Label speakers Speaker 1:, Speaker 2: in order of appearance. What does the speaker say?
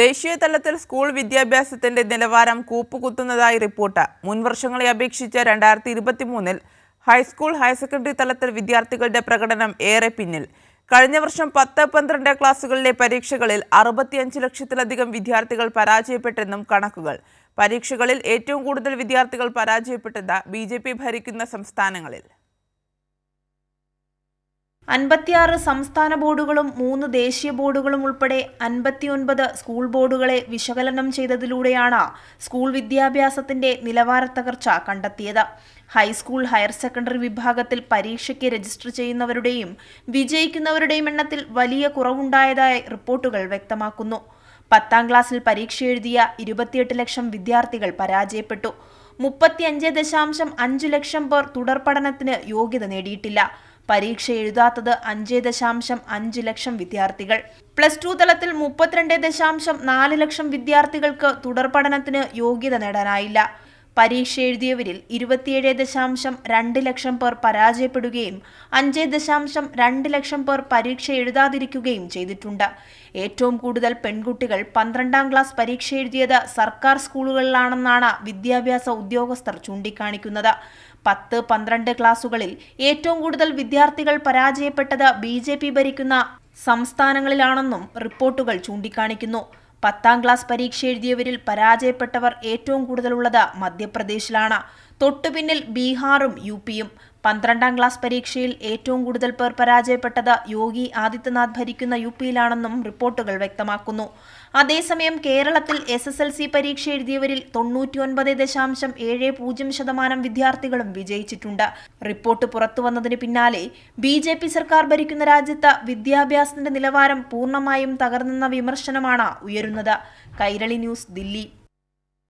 Speaker 1: ദേശീയ തലത്തിൽ സ്കൂൾ വിദ്യാഭ്യാസത്തിന്റെ നിലവാരം കൂപ്പുകുത്തുന്നതായി റിപ്പോർട്ട്. മുൻവർഷങ്ങളെ അപേക്ഷിച്ച് രണ്ടായിരത്തി ഇരുപത്തി മൂന്നിൽ ഹൈസ്കൂൾ ഹയർ സെക്കൻഡറി തലത്തിൽ വിദ്യാർത്ഥികളുടെ പ്രകടനം ഏറെ പിന്നിൽ. കഴിഞ്ഞ വർഷം പത്ത് പന്ത്രണ്ട് ക്ലാസ്സുകളിലെ പരീക്ഷകളിൽ അറുപത്തിയഞ്ച് ലക്ഷത്തിലധികം വിദ്യാർത്ഥികൾ പരാജയപ്പെട്ടെന്നും കണക്കുകൾ. പരീക്ഷകളിൽ ഏറ്റവും കൂടുതൽ വിദ്യാർത്ഥികൾ പരാജയപ്പെട്ടത് ബി ഭരിക്കുന്ന സംസ്ഥാനങ്ങളിൽ.
Speaker 2: അൻപത്തിയാറ് സംസ്ഥാന ബോർഡുകളും മൂന്ന് ദേശീയ ബോർഡുകളും ഉൾപ്പെടെ അൻപത്തിയൊൻപത് സ്കൂൾ ബോർഡുകളെ വിശകലനം ചെയ്തതിലൂടെയാണ് സ്കൂൾ വിദ്യാഭ്യാസത്തിന്റെ നിലവാരത്തകർച്ച കണ്ടെത്തിയത്. ഹൈസ്കൂൾ ഹയർ സെക്കൻഡറി വിഭാഗത്തിൽ പരീക്ഷയ്ക്ക് രജിസ്റ്റർ ചെയ്യുന്നവരുടെയും വിജയിക്കുന്നവരുടെയും എണ്ണത്തിൽ വലിയ കുറവുണ്ടായതായി റിപ്പോർട്ടുകൾ വ്യക്തമാക്കുന്നു. പത്താം ക്ലാസ്സിൽ പരീക്ഷ എഴുതിയ ഇരുപത്തിയെട്ട് ലക്ഷം വിദ്യാർത്ഥികൾ പരാജയപ്പെട്ടു. മുപ്പത്തിയഞ്ച് ദശാംശം അഞ്ച് ലക്ഷം പേർ തുടർ പഠനത്തിന് യോഗ്യത നേടിയിട്ടില്ല. പരീക്ഷ എഴുതാത്തത് അഞ്ച് ദശാംശം അഞ്ച് ലക്ഷം വിദ്യാർത്ഥികൾ. പ്ലസ് ടു തലത്തിൽ മുപ്പത്തിരണ്ട് ദശാംശം നാല് ലക്ഷം വിദ്യാർത്ഥികൾക്ക് തുടർ പഠനത്തിന് യോഗ്യത നേടാനായില്ല. പരീക്ഷ എഴുതിയവരിൽ ഇരുപത്തിയേഴ് ദശാംശം രണ്ട് ലക്ഷം പേർ പരാജയപ്പെടുകയും അഞ്ച് ദശാംശം രണ്ട് ലക്ഷം പേർ പരീക്ഷ എഴുതാതിരിക്കുകയും ചെയ്തിട്ടുണ്ട്. ഏറ്റവും കൂടുതൽ പെൺകുട്ടികൾ പന്ത്രണ്ടാം ക്ലാസ് പരീക്ഷ എഴുതിയത് സർക്കാർ സ്കൂളുകളിലാണെന്നാണ് വിദ്യാഭ്യാസ ഉദ്യോഗസ്ഥർ ചൂണ്ടിക്കാണിക്കുന്നത്. പത്ത് പന്ത്രണ്ട് ക്ലാസുകളിൽ ഏറ്റവും കൂടുതൽ വിദ്യാർത്ഥികൾ പരാജയപ്പെട്ടത് ബി ഭരിക്കുന്ന സംസ്ഥാനങ്ങളിലാണെന്നും റിപ്പോർട്ടുകൾ ചൂണ്ടിക്കാണിക്കുന്നു. പത്താം ക്ലാസ് പരീക്ഷ എഴുതിയവരിൽ പരാജയപ്പെട്ടവർ ഏറ്റവും കൂടുതലുള്ളത് മധ്യപ്രദേശിലാണ്. തൊട്ടുപിന്നിൽ ബീഹാറും യു പിയും. പന്ത്രണ്ടാം ക്ലാസ് പരീക്ഷയിൽ ഏറ്റവും കൂടുതൽ പേർ പരാജയപ്പെട്ടത് യോഗി ആദിത്യനാഥ് ഭരിക്കുന്ന യു പിയിലാണെന്നും റിപ്പോർട്ടുകൾ വ്യക്തമാക്കുന്നു. അതേസമയം കേരളത്തിൽ എസ് എസ് എൽ സി പരീക്ഷ എഴുതിയവരിൽ തൊണ്ണൂറ്റിയൊൻപത് ദശാംശം ഏഴ് പൂജ്യം ശതമാനം വിദ്യാർത്ഥികളും വിജയിച്ചിട്ടുണ്ട്. റിപ്പോർട്ട് പുറത്തുവന്നതിന് പിന്നാലെ ബി ജെ പി സർക്കാർ ഭരിക്കുന്ന രാജ്യത്ത് വിദ്യാഭ്യാസത്തിന്റെ നിലവാരം പൂർണമായും തകർന്നെന്ന വിമർശനമാണ് ഉയരുന്നത്. കൈരളി ന്യൂസ് ദില്ലി.